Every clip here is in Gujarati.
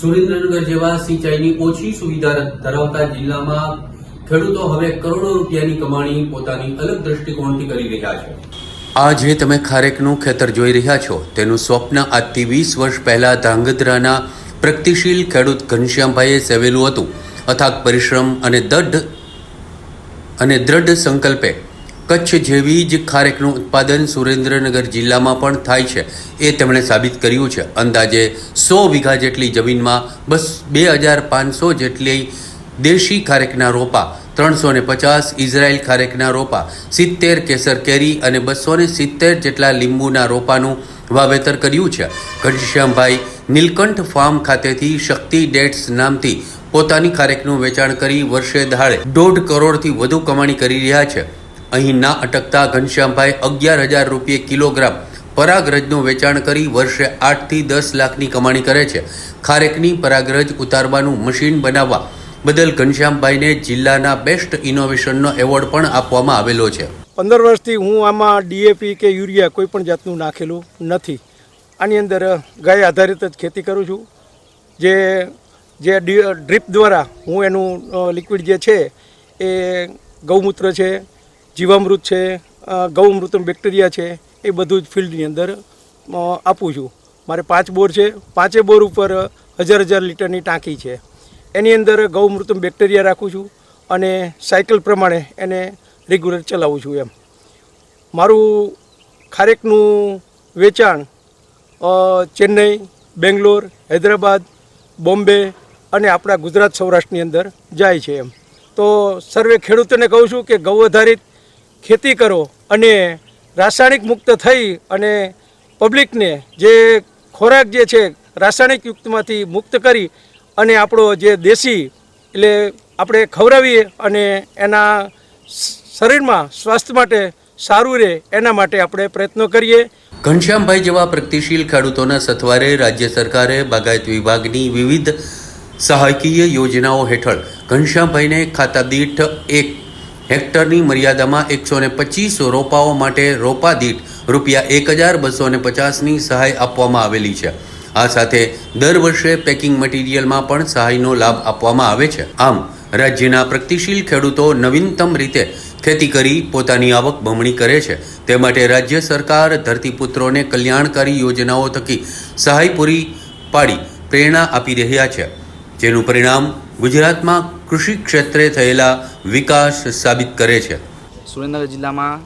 સુરેન્દ્રનગર જેવા સિંચાઈની ઓછી સુવિધા ધરાવતા જિલ્લામાં ખેડૂતો હવે કરોડો રૂપિયાની કમાણી પોતાની અલગ દ્રષ્ટિકોણથી કરી રહ્યા છે. આ જે તમે ખારેકનું ખેતર જોઈ રહ્યા છો, તેનું સ્વપ્ન આજથી વીસ વર્ષ પહેલા ધ્રાંગધ્રાના પ્રગતિશીલ ખેડૂત ઘનશ્યામભાઈએ સેવેલું હતું. અથાગ પરિશ્રમ અને દઢ અને દ્રઢ સંકલ્પે કચ્છ જેવી જ ખારેકનું ઉત્પાદન સુરેન્દ્રનગર જિલ્લામાં પણ થાય છે. એ તેમણે સાબિત કર્યું છે. અંદાજે સો વીઘા જેટલી જમીનમાં બસ બે હજાર પાંચસો જેટલી દેશી ખારેકના રોપા, ત્રણસો ને પચાસ ઇઝરાયલ ખારેકના રોપા, સિત્તેર કેસર કેરી અને બસો ને સિત્તેર જેટલા લીંબુના રોપાનું વાવેતર કર્યું છે. ઘનશ્યામભાઈ નીલકંઠ ફાર્મ ખાતેથી શક્તિ ડેટ્સ નામથી પોતાની ખારેકનું વેચાણ કરી વર્ષે દહાડે દોઢ કરોડથી વધુ કમાણી કરી રહ્યા છે. અહીં ના અટકતા ઘનશ્યામભાઈ અગિયાર હજાર રૂપિયે કિલોગ્રામ પરાગરજનું વેચાણ કરી વર્ષે આઠથી દસ લાખની કમાણી કરે છે. ખારેકની પરાગરજ ઉતારવાનું મશીન બનાવવા બદલ ઘનશ્યામભાઈને જિલ્લાના બેસ્ટ ઇનોવેશનનો એવોર્ડ પણ આપવામાં આવેલો છે. પંદર વર્ષથી હું આમાં ડીએપી કે યુરિયા કોઈ પણ જાતનું નાખેલું નથી. આની અંદર ગાય આધારિત જ ખેતી કરું છું. જે જે ડ્રીપ દ્વારા હું એનું લિક્વિડ જે છે એ ગૌમૂત્ર છે જીવામૃત છે અ, ગૌમૃતમ બેક્ટેરિયા છે એ બધું જ ફિલ્ડની અંદર આપું છું. મારે પાંચ બોર છે પાંચે બોર ઉપર હજાર હજાર લીટરની ટાંકી છે. એની અંદર ગૌમૃતમ બેક્ટેરિયા રાખું છું અને સાયકલ પ્રમાણે એને રેગ્યુલર ચલાવું છું એમ. મારું ખારેકનું વેચાણ ચેન્નઈ બેંગ્લોર હૈદરાબાદ બોમ્બે અને આપણા ગુજરાત સૌરાષ્ટ્રની અંદર જાય છે એમ. તો સર્વે ખેડૂતોને કહું છું કે ગૌ આધારિત ખેતી કરો અને રાસાયણિક મુક્ત થઈ અને પબ્લિકને જે ખોરાક જે છે રાસાયણિક યુક્તમાંથી મુક્ત કરી અને આપણો જે દેશી એટલે આપણે ખવડાવીએ અને એના શરીરમાં સ્વાસ્થ્ય માટે સારું રહે એના માટે આપણે પ્રયત્નો કરીએ. ઘનશ્યામભાઈ જેવા પ્રગતિશીલ ખેડૂતોના સથવારે રાજ્ય સરકારે બાગાયત વિભાગની વિવિધ સહાયકીય યોજનાઓ હેઠળ ઘનશ્યામભાઈને ખાતા દીઠ એક હેક્ટરની મર્યાદામાં એકસો ને પચીસ રોપાઓ માટે રોપા દીઠ રૂપિયા એક હજાર બસો ને પચાસની સહાય આપવામાં આવેલી છે. આ સાથે દર વર્ષે પેકિંગ મટીરિયલમાં પણ સહાયનો લાભ આપવામાં આવે છે. આમ, રાજ્યના પ્રગતિશીલ ખેડૂતો નવીનતમ રીતે ખેતી કરી પોતાની આવક બમણી કરે છે. તે માટે રાજ્ય સરકાર ધરતીપુત્રોને કલ્યાણકારી યોજનાઓ થકી સહાય પૂરી પાડી પ્રેરણા આપી રહ્યા છે. જેનું પરિણામ ગુજરાતમાં કૃષિ ક્ષેત્રે થયેલા વિકાસ સાબિત કરે છે. સુરેન્દ્રનગર જિલ્લામાં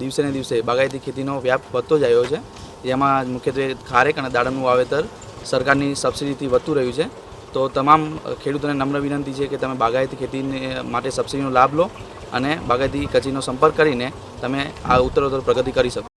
દિવસે ને દિવસે બાગાયતી ખેતીનો વ્યાપ વધતો જ આવ્યો છે. જેમાં મુખ્યત્વે ખારેક અને દાડમનું વાવેતર સરકારની સબસિડીથી વધતું રહ્યું છે. તો તમામ ખેડૂતોને નમ્ર વિનંતી છે કે તમે બાગાયતી ખેતીને માટે સબસિડીનો લાભ લો અને બાગાયતી કચેરીનો સંપર્ક કરીને તમે આ ઉત્તરોત્તર પ્રગતિ કરી શકો.